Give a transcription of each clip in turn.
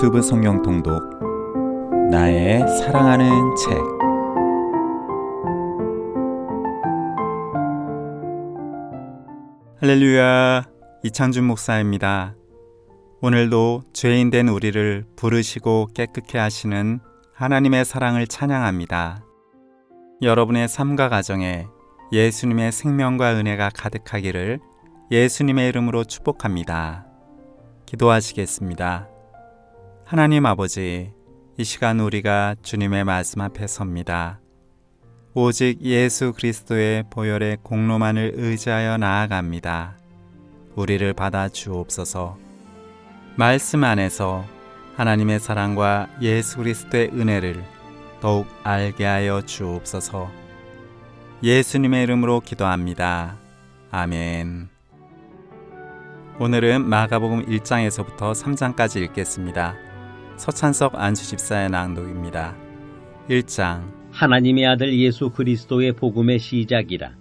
유튜브 성경 통독 나의 사랑하는 책 할렐루야 이창준 목사입니다. 오늘도 죄인 된 우리를 부르시고 깨끗게 하시는 하나님의 사랑을 찬양합니다. 여러분의 삶과 가정에 예수님의 생명과 은혜가 가득하기를 예수님의 이름으로 축복합니다. 기도하시겠습니다. 하나님 아버지, 이 시간 우리가 주님의 말씀 앞에 섭니다. 오직 예수 그리스도의 보혈의 공로만을 의지하여 나아갑니다. 우리를 받아 주옵소서. 말씀 안에서 하나님의 사랑과 예수 그리스도의 은혜를 더욱 알게 하여 주옵소서. 예수님의 이름으로 기도합니다. 아멘. 오늘은 마가복음 1장에서부터 3장까지 읽겠습니다. 서찬석 안수집사의 낭독입니다. 1장 하나님의 아들 예수 그리스도의 복음의 시작이라.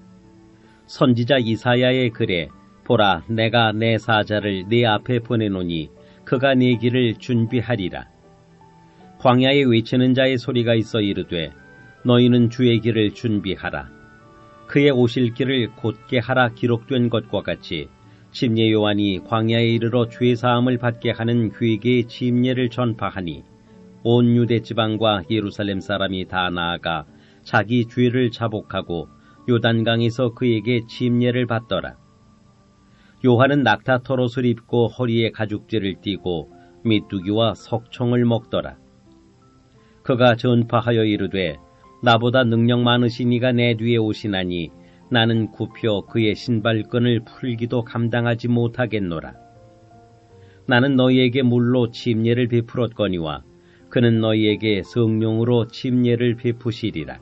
선지자 이사야의 글에 보라 내가 내 사자를 네 앞에 보내노니 그가 네 길을 준비하리라. 광야에 외치는 자의 소리가 있어 이르되 너희는 주의 길을 준비하라. 그의 오실 길을 곧게 하라 기록된 것과 같이 침례 요한이 광야에 이르러 죄 사함을 받게 하는 그에게 침례를 전파하니 온 유대 지방과 예루살렘 사람이 다 나아가 자기 죄를 자복하고 요단강에서 그에게 침례를 받더라. 요한은 낙타 털옷을 입고 허리에 가죽지를 띠고 메뚜기와 석청을 먹더라. 그가 전파하여 이르되 나보다 능력 많으신 이가 내 뒤에 오시나니 나는 굽혀 그의 신발끈을 풀기도 감당하지 못하겠노라. 나는 너희에게 물로 침례를 베풀었거니와 그는 너희에게 성령으로 침례를 베푸시리라.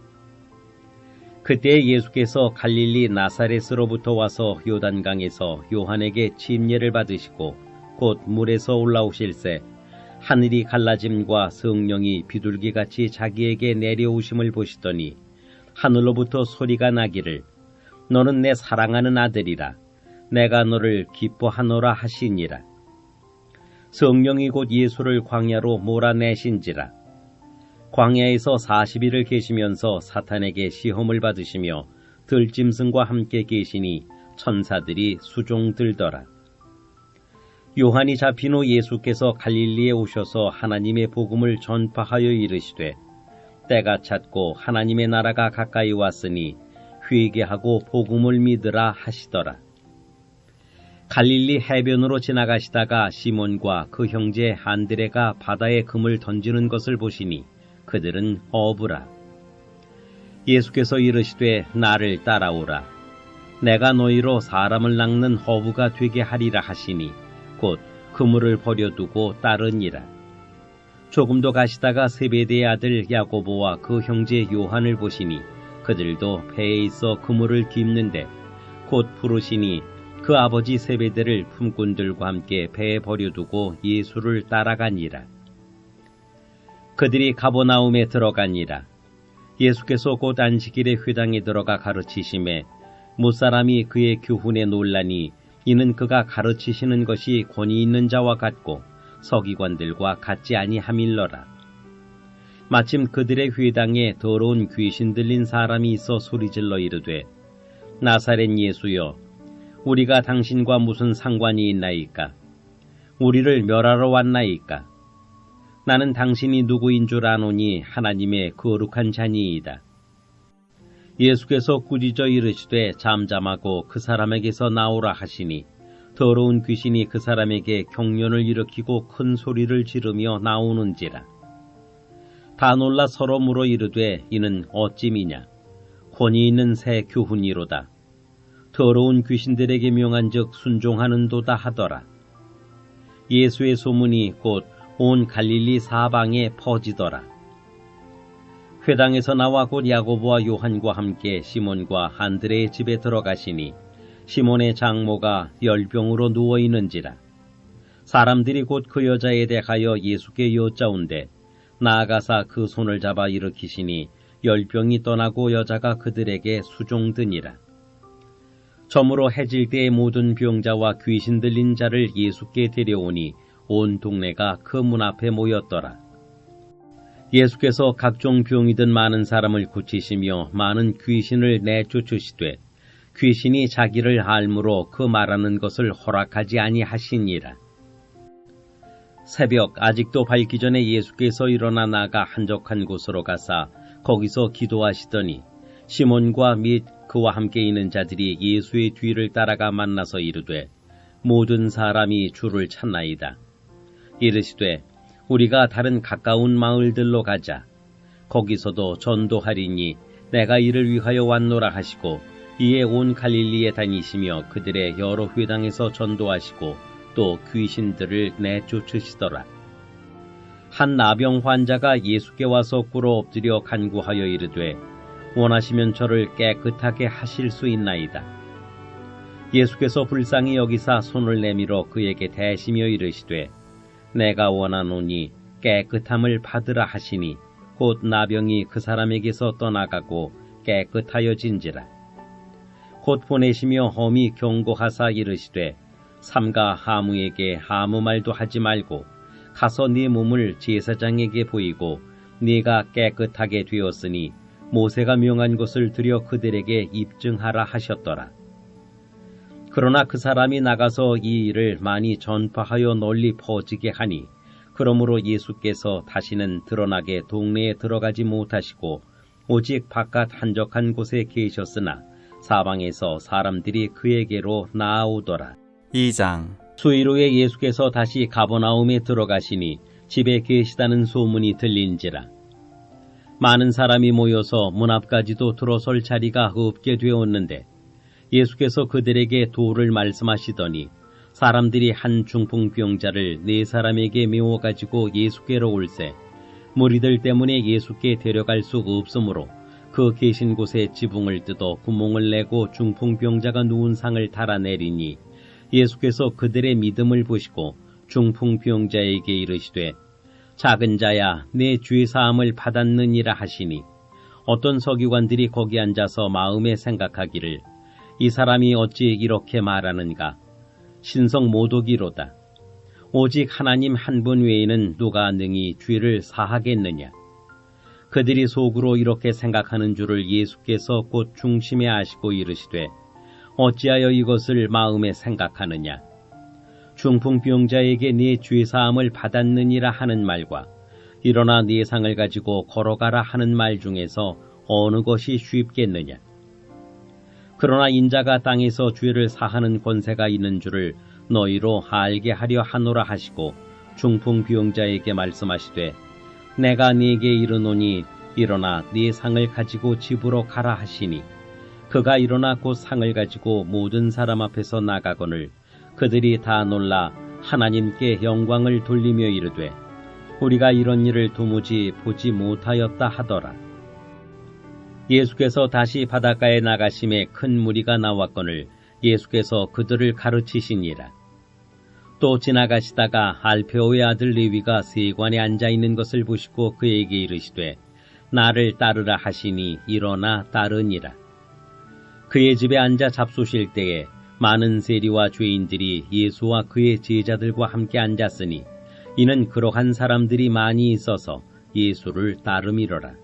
그때 예수께서 갈릴리 나사렛으로부터 와서 요단강에서 요한에게 침례를 받으시고 곧 물에서 올라오실새 하늘이 갈라짐과 성령이 비둘기같이 자기에게 내려오심을 보시더니 하늘로부터 소리가 나기를 너는 내 사랑하는 아들이라. 내가 너를 기뻐하노라 하시니라. 성령이 곧 예수를 광야로 몰아내신지라. 광야에서 40일을 계시면서 사탄에게 시험을 받으시며 들짐승과 함께 계시니 천사들이 수종 들더라. 요한이 잡힌 후 예수께서 갈릴리에 오셔서 하나님의 복음을 전파하여 이르시되 때가 찼고 하나님의 나라가 가까이 왔으니 회개하고 복음을 믿으라 하시더라. 갈릴리 해변으로 지나가시다가 시몬과 그 형제 안드레가 바다에 금을 던지는 것을 보시니 그들은 어부라. 예수께서 이르시되 나를 따라오라. 내가 너희로 사람을 낚는 허부가 되게 하리라 하시니 곧 그물을 버려두고 따르니라. 조금도 가시다가 세베대의 아들 야고보와 그 형제 요한을 보시니 그들도 배에 있어 그물을 깁는데 곧 부르시니 그 아버지 세베대를 품꾼들과 함께 배에 버려두고 예수를 따라가니라. 그들이 가보나움에 들어가니라. 예수께서 곧 안식일에 회당에 들어가 가르치심에 무사람이 그의 교훈에 놀라니 이는 그가 가르치시는 것이 권위 있는 자와 같고 서기관들과 같지 아니함일러라. 마침 그들의 회당에 더러운 귀신 들린 사람이 있어 소리질러 이르되 나사렛 예수여 우리가 당신과 무슨 상관이 있나이까 우리를 멸하러 왔나이까 나는 당신이 누구인 줄 아노니 하나님의 거룩한 자니이다. 예수께서 꾸짖어 이르시되 잠잠하고 그 사람에게서 나오라 하시니 더러운 귀신이 그 사람에게 경련을 일으키고 큰 소리를 지르며 나오는지라. 다 놀라 서로 물어 이르되 이는 어찌미냐? 권위 있는 새 교훈이로다. 더러운 귀신들에게 명한즉 순종하는도다 하더라. 예수의 소문이 곧 온 갈릴리 사방에 퍼지더라. 회당에서 나와 곧 야고보와 요한과 함께 시몬과 한드레의 집에 들어가시니 시몬의 장모가 열병으로 누워 있는지라. 사람들이 곧 그 여자에 대하여 예수께 여짜온데 나아가사 그 손을 잡아 일으키시니 열병이 떠나고 여자가 그들에게 수종드니라. 점으로 해질 때의 모든 병자와 귀신 들린 자를 예수께 데려오니 온 동네가 그 문 앞에 모였더라. 예수께서 각종 병이든 많은 사람을 고치시며 많은 귀신을 내쫓으시되 귀신이 자기를 알므로 그 말하는 것을 허락하지 아니하시니라. 새벽 아직도 밝기 전에 예수께서 일어나 나가 한적한 곳으로 가사 거기서 기도하시더니 시몬과 및 그와 함께 있는 자들이 예수의 뒤를 따라가 만나서 이르되 모든 사람이 주를 찾나이다. 이르시되 우리가 다른 가까운 마을들로 가자. 거기서도 전도하리니 내가 이를 위하여 왔노라 하시고 이에 온 갈릴리에 다니시며 그들의 여러 회당에서 전도하시고 또 귀신들을 내쫓으시더라. 한 나병 환자가 예수께 와서 꿇어 엎드려 간구하여 이르되 원하시면 저를 깨끗하게 하실 수 있나이다. 예수께서 불쌍히 여기사 손을 내밀어 그에게 대시며 이르시되 내가 원하노니 깨끗함을 받으라 하시니 곧 나병이 그 사람에게서 떠나가고 깨끗하여진지라. 곧 보내시며 험히 경고하사 이르시되 삼가 하무에게 아무 말도 하지 말고 가서 네 몸을 제사장에게 보이고 네가 깨끗하게 되었으니 모세가 명한 것을 들여 그들에게 입증하라 하셨더라. 그러나 그 사람이 나가서 이 일을 많이 전파하여 널리 퍼지게 하니 그러므로 예수께서 다시는 드러나게 동네에 들어가지 못하시고 오직 바깥 한적한 곳에 계셨으나 사방에서 사람들이 그에게로 나아오더라. 2장 수일후에 예수께서 다시 가버나움에 들어가시니 집에 계시다는 소문이 들린지라. 많은 사람이 모여서 문 앞까지도 들어설 자리가 없게 되었는데 예수께서 그들에게 도를 말씀하시더니 사람들이 한 중풍병자를 네 사람에게 메워 가지고 예수께로 올세 무리들 때문에 예수께 데려갈 수 없으므로 그 계신 곳에 지붕을 뜯어 구멍을 내고 중풍병자가 누운 상을 달아내리니 예수께서 그들의 믿음을 보시고 중풍병자에게 이르시되 작은 자야 내 죄 사함을 받았느니라 하시니 어떤 서기관들이 거기 앉아서 마음에 생각하기를 이 사람이 어찌 이렇게 말하는가? 신성 모독이로다. 오직 하나님 한 분 외에는 누가 능히 죄를 사하겠느냐? 그들이 속으로 이렇게 생각하는 줄을 예수께서 곧 중심에 아시고 이르시되 어찌하여 이것을 마음에 생각하느냐? 중풍병자에게 네 죄사함을 받았느니라 하는 말과 일어나 네 상을 가지고 걸어가라 하는 말 중에서 어느 것이 쉽겠느냐? 그러나 인자가 땅에서 죄를 사하는 권세가 있는 줄을 너희로 알게 하려 하노라 하시고 중풍병자에게 말씀하시되 내가 네게 이르노니 일어나 네 상을 가지고 집으로 가라 하시니 그가 일어나 곧 상을 가지고 모든 사람 앞에서 나가거늘 그들이 다 놀라 하나님께 영광을 돌리며 이르되 우리가 이런 일을 도무지 보지 못하였다 하더라. 예수께서 다시 바닷가에 나가심에 큰 무리가 나왔거늘 예수께서 그들을 가르치시니라. 또 지나가시다가 알페오의 아들 레위가 세관에 앉아 있는 것을 보시고 그에게 이르시되 나를 따르라 하시니 일어나 따르니라. 그의 집에 앉아 잡수실 때에 많은 세리와 죄인들이 예수와 그의 제자들과 함께 앉았으니 이는 그러한 사람들이 많이 있어서 예수를 따름이러라.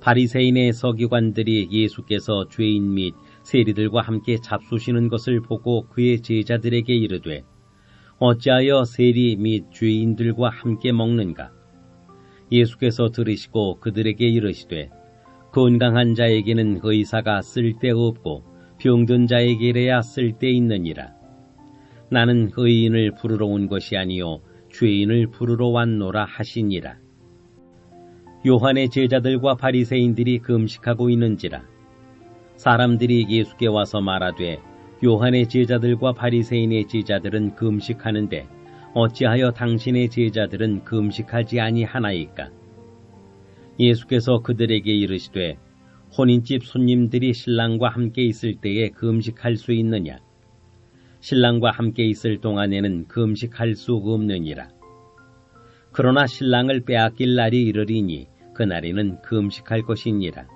바리새인의 서기관들이 예수께서 죄인 및 세리들과 함께 잡수시는 것을 보고 그의 제자들에게 이르되 어찌하여 세리 및 죄인들과 함께 먹는가? 예수께서 들으시고 그들에게 이르시되 건강한 자에게는 의사가 쓸데없고 병든 자에게래야 쓸데있느니라. 나는 의인을 부르러 온 것이 아니요 죄인을 부르러 왔노라 하시니라. 요한의 제자들과 바리새인들이 금식하고 있는지라. 사람들이 예수께 와서 말하되 요한의 제자들과 바리새인의 제자들은 금식하는데 어찌하여 당신의 제자들은 금식하지 아니하나이까? 예수께서 그들에게 이르시되 혼인집 손님들이 신랑과 함께 있을 때에 금식할 수 있느냐? 신랑과 함께 있을 동안에는 금식할 수 없느니라. 그러나 신랑을 빼앗길 날이 이르리니 그날에는 금식할 것이니라.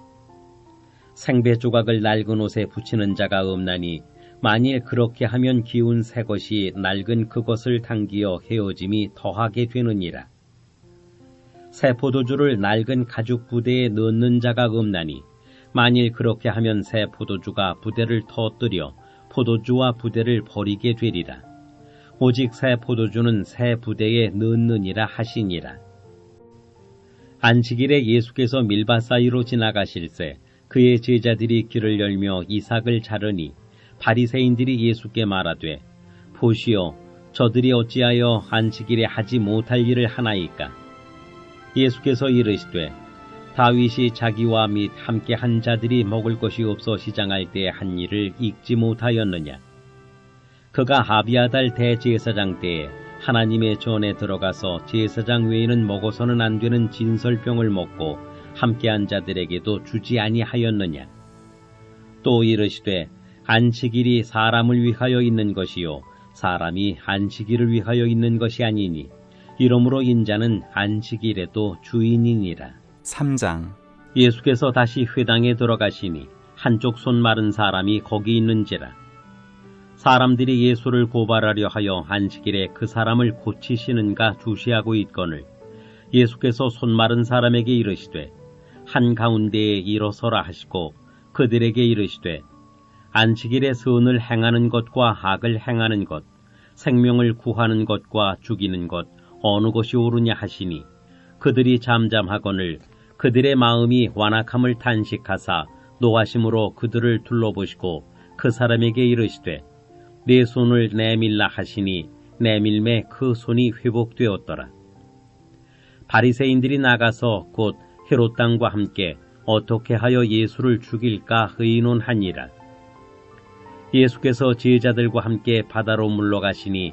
생배 조각을 낡은 옷에 붙이는 자가 없나니 만일 그렇게 하면 기운 새 것이 낡은 그것을 당기어 헤어짐이 더하게 되느니라. 새 포도주를 낡은 가죽 부대에 넣는 자가 없나니 만일 그렇게 하면 새 포도주가 부대를 터뜨려 포도주와 부대를 버리게 되리라. 오직 새 포도주는 새 부대에 넣느니라 하시니라. 안식일에 예수께서 밀밭 사이로 지나가실새 그의 제자들이 길을 열며 이삭을 자르니 바리새인들이 예수께 말하되 보시오 저들이 어찌하여 안식일에 하지 못할 일을 하나이까 예수께서 이르시되 다윗이 자기와 및 함께 한 자들이 먹을 것이 없어 시장할 때 한 일을 잊지 못하였느냐? 그가 아비아달 대제사장 때에 하나님의 전에 들어가서 제사장 외에는 먹어서는 안 되는 진설병을 먹고 함께한 자들에게도 주지 아니하였느냐? 또 이르시되 안식일이 사람을 위하여 있는 것이요 사람이 안식일을 위하여 있는 것이 아니니 이러므로 인자는 안식일에도 주인이니라. 3장. 예수께서 다시 회당에 들어가시니 한쪽 손 마른 사람이 거기 있는지라. 사람들이 예수를 고발하려 하여 안식일에 그 사람을 고치시는가 주시하고 있거늘. 예수께서 손 마른 사람에게 이르시되 한 가운데에 일어서라 하시고 그들에게 이르시되 안식일에 선을 행하는 것과 악을 행하는 것 생명을 구하는 것과 죽이는 것 어느 것이 옳으냐 하시니 그들이 잠잠하거늘 그들의 마음이 완악함을 탄식하사 노하심으로 그들을 둘러보시고 그 사람에게 이르시되 내 손을 내밀라 하시니 내밀매 그 손이 회복되었더라. 바리새인들이 나가서 곧 헤롯 당과 함께 어떻게 하여 예수를 죽일까 의논하니라. 예수께서 제자들과 함께 바다로 물러가시니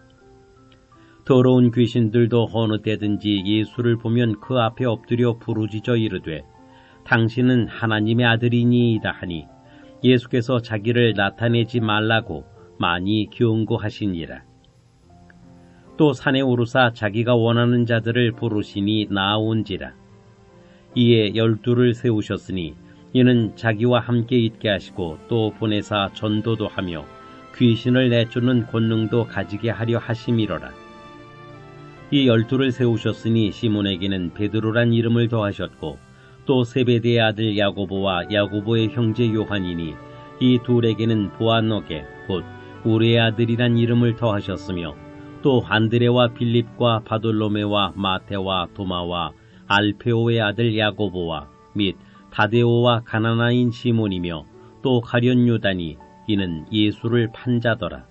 더러운 귀신들도 어느 때든지 예수를 보면 그 앞에 엎드려 부르짖어 이르되 당신은 하나님의 아들이니이다 하니 예수께서 자기를 나타내지 말라고 많이 경고하시니라. 또 산에 오르사 자기가 원하는 자들을 부르시니 나아온지라. 이에 열두를 세우셨으니 이는 자기와 함께 있게 하시고 또 보내사 전도도 하며 귀신을 내쫓는 권능도 가지게 하려 하심이로라. 이 열두를 세우셨으니 시몬에게는 베드로란 이름을 더하셨고 또 세베대의 아들 야고보와 야고보의 형제 요한이니 이 둘에게는 보아너게 곧 우레의 아들이란 이름을 더하셨으며 또 안드레와 빌립과 바돌로메와 마테와 도마와 알페오의 아들 야고보와 및 다데오와 가나나인 시몬이며 또 가련 요단이 이는 예수를 판자더라.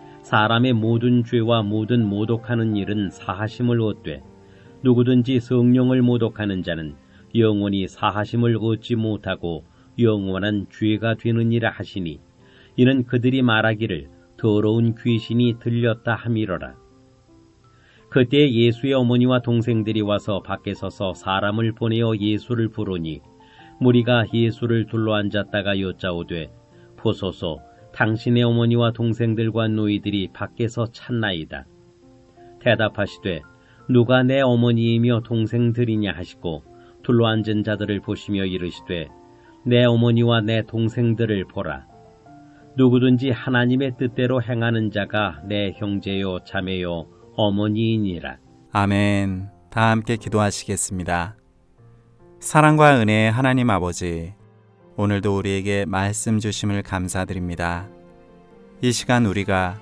사람의 모든 죄와 모든 모독하는 일은 사하심을 얻되 누구든지 성령을 모독하는 자는 영원히 사하심을 얻지 못하고 영원한 죄가 되느니라 하시니 이는 그들이 말하기를 더러운 귀신이 들렸다 함이로라. 그때 예수의 어머니와 동생들이 와서 밖에 서서 사람을 보내어 예수를 부르니 무리가 예수를 둘러앉았다가 여짜오되 보소서 당신의 어머니와 동생들과 노이들이 밖에서 찾나이다. 대답하시되 누가 내 어머니이며 동생들이냐 하시고 둘러 앉은 자들을 보시며 이르시되 내 어머니와 내 동생들을 보라. 누구든지 하나님의 뜻대로 행하는 자가 내 형제요 자매요 어머니이니라. 아멘. 다 함께 기도하시겠습니다. 사랑과 은혜의 하나님 아버지, 오늘도 우리에게 말씀 주심을 감사드립니다. 이 시간 우리가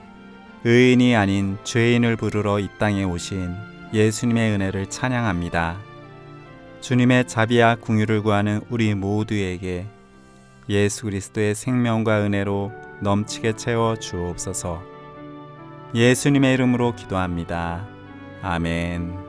의인이 아닌 죄인을 부르러 이 땅에 오신 예수님의 은혜를 찬양합니다. 주님의 자비와 궁유를 구하는 우리 모두에게 예수 그리스도의 생명과 은혜로 넘치게 채워 주옵소서. 예수님의 이름으로 기도합니다. 아멘.